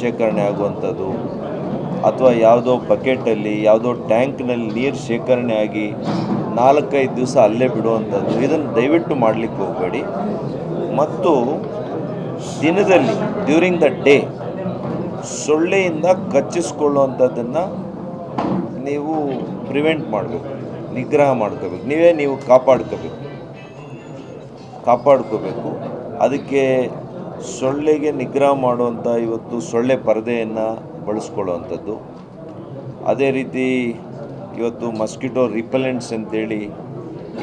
ಶೇಖರಣೆ ಆಗುವಂಥದ್ದು ಅಥವಾ ಯಾವುದೋ ಬಕೆಟಲ್ಲಿ, ಯಾವುದೋ ಟ್ಯಾಂಕ್ನಲ್ಲಿ ನೀರು ಶೇಖರಣೆ ಆಗಿ ನಾಲ್ಕೈದು ದಿವಸ ಅಲ್ಲೇ ಬಿಡುವಂಥದ್ದು. ಇದನ್ನು ದಯವಿಟ್ಟು ಮಾಡಲಿಕ್ಕೆ ಹೋಗಬೇಡಿ. ಮತ್ತು ದಿನದಲ್ಲಿ ಡ್ಯೂರಿಂಗ್ ದ ಡೇ ಸೊಳ್ಳೆಯಿಂದ ಕಚ್ಚಿಸ್ಕೊಳ್ಳುವಂಥದ್ದನ್ನು ನೀವು ಪ್ರಿವೆಂಟ್ ಮಾಡಬೇಕು. ನಿಗ್ರಹ ಮಾಡ್ಕೋಬೇಕು. ನೀವೇ ನೀವು ಕಾಪಾಡ್ಕೋಬೇಕು. ಕಾಪಾಡ್ಕೋಬೇಕು. ಅದಕ್ಕೆ ಸೊಳ್ಳೆಗೆ ನಿಗ್ರಹ ಮಾಡುವಂಥ ಇವತ್ತು ಸೊಳ್ಳೆ ಪರದೆಯನ್ನು ಬಳಸ್ಕೊಳ್ಳುವಂಥದ್ದು. ಅದೇ ರೀತಿ ಇವತ್ತು ಮಸ್ಕಿಟೋ ರಿಪೆಲೆಂಟ್ಸ್ ಅಂತೇಳಿ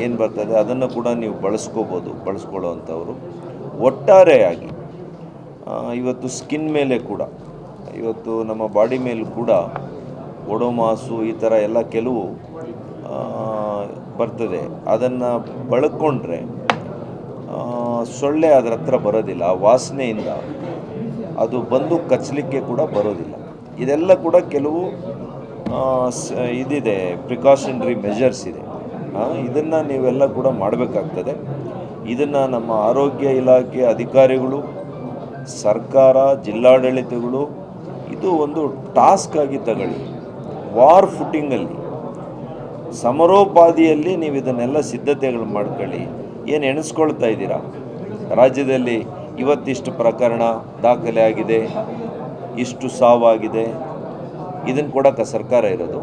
ಏನು ಬರ್ತದೆ, ಅದನ್ನು ಕೂಡ ನೀವು ಬಳಸ್ಕೋಬೋದು, ಬಳಸ್ಕೊಳ್ಳುವಂಥವ್ರು. ಒಟ್ಟಾರೆಯಾಗಿ ಇವತ್ತು ಸ್ಕಿನ್ ಮೇಲೆ ಕೂಡ, ಇವತ್ತು ನಮ್ಮ ಬಾಡಿ ಮೇಲೂ ಕೂಡ ಒಡೋಮಾಸು ಈ ಥರ ಎಲ್ಲ ಕೆಲವು ಬರ್ತದೆ. ಅದನ್ನು ಬಳಕೊಂಡ್ರೆ ಸೊಳ್ಳೆ ಅದರ ಹತ್ರ ಬರೋದಿಲ್ಲ, ವಾಸನೆಯಿಂದ. ಅದು ಬಂದು ಕಚ್ಚಲಿಕ್ಕೆ ಕೂಡ ಬರೋದಿಲ್ಲ. ಇದೆಲ್ಲ ಕೂಡ ಕೆಲವು ಇದಿದೆ ಪ್ರಿಕಾಷನ್ರಿ ಮೆಜರ್ಸ್ ಇದೆ. ಇದನ್ನು ನೀವೆಲ್ಲ ಕೂಡ ಮಾಡಬೇಕಾಗ್ತದೆ. ಇದನ್ನು ನಮ್ಮ ಆರೋಗ್ಯ ಇಲಾಖೆ ಅಧಿಕಾರಿಗಳು, ಸರ್ಕಾರ, ಜಿಲ್ಲಾಡಳಿತಗಳು, ಇದು ಒಂದು ಟಾಸ್ಕ್ ಆಗಿ ತಗೊಳ್ಳಿ. ವಾರ್ ಫುಟಿಂಗಲ್ಲಿ ಸಮರೋಪಾದಿಯಲ್ಲಿ ನೀವು ಇದನ್ನೆಲ್ಲ ಸಿದ್ಧತೆಗಳು ಮಾಡ್ಕೊಳ್ಳಿ. ಏನು ಎಣಿಸ್ಕೊಳ್ತಾ ಇದ್ದೀರಾ? ರಾಜ್ಯದಲ್ಲಿ ಇವತ್ತಿಷ್ಟು ಪ್ರಕರಣ ದಾಖಲೆ ಆಗಿದೆ, ಇಷ್ಟು ಸಾವಾಗಿದೆ. ಇದನ್ನು ಕೊಡೋಕ್ಕೆ ಸರ್ಕಾರ ಇರೋದು,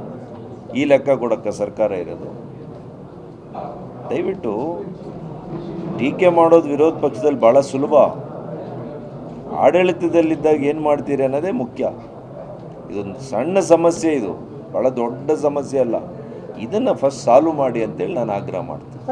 ಈ ಲೆಕ್ಕ ಕೊಡೋಕ್ಕೆ ಸರ್ಕಾರ ಇರೋದು. ದಯವಿಟ್ಟು ಟೀಕೆ ಮಾಡೋದು ವಿರೋಧ ಪಕ್ಷದಲ್ಲಿ ಭಾಳ ಸುಲಭ. ಆಡಳಿತದಲ್ಲಿದ್ದಾಗ ಏನು ಮಾಡ್ತೀರಿ ಅನ್ನೋದೇ ಮುಖ್ಯ. ಇದೊಂದು ಸಣ್ಣ ಸಮಸ್ಯೆ ಇದು ಭಾಳ ದೊಡ್ಡ ಸಮಸ್ಯೆ ಅಲ್ಲ. ಇದನ್ನು ಫಸ್ಟ್ ಸಾಲ್ವ್ ಮಾಡಿ ಅಂತೇಳಿ ನಾನು ಆಗ್ರಹ ಮಾಡ್ತೀನಿ.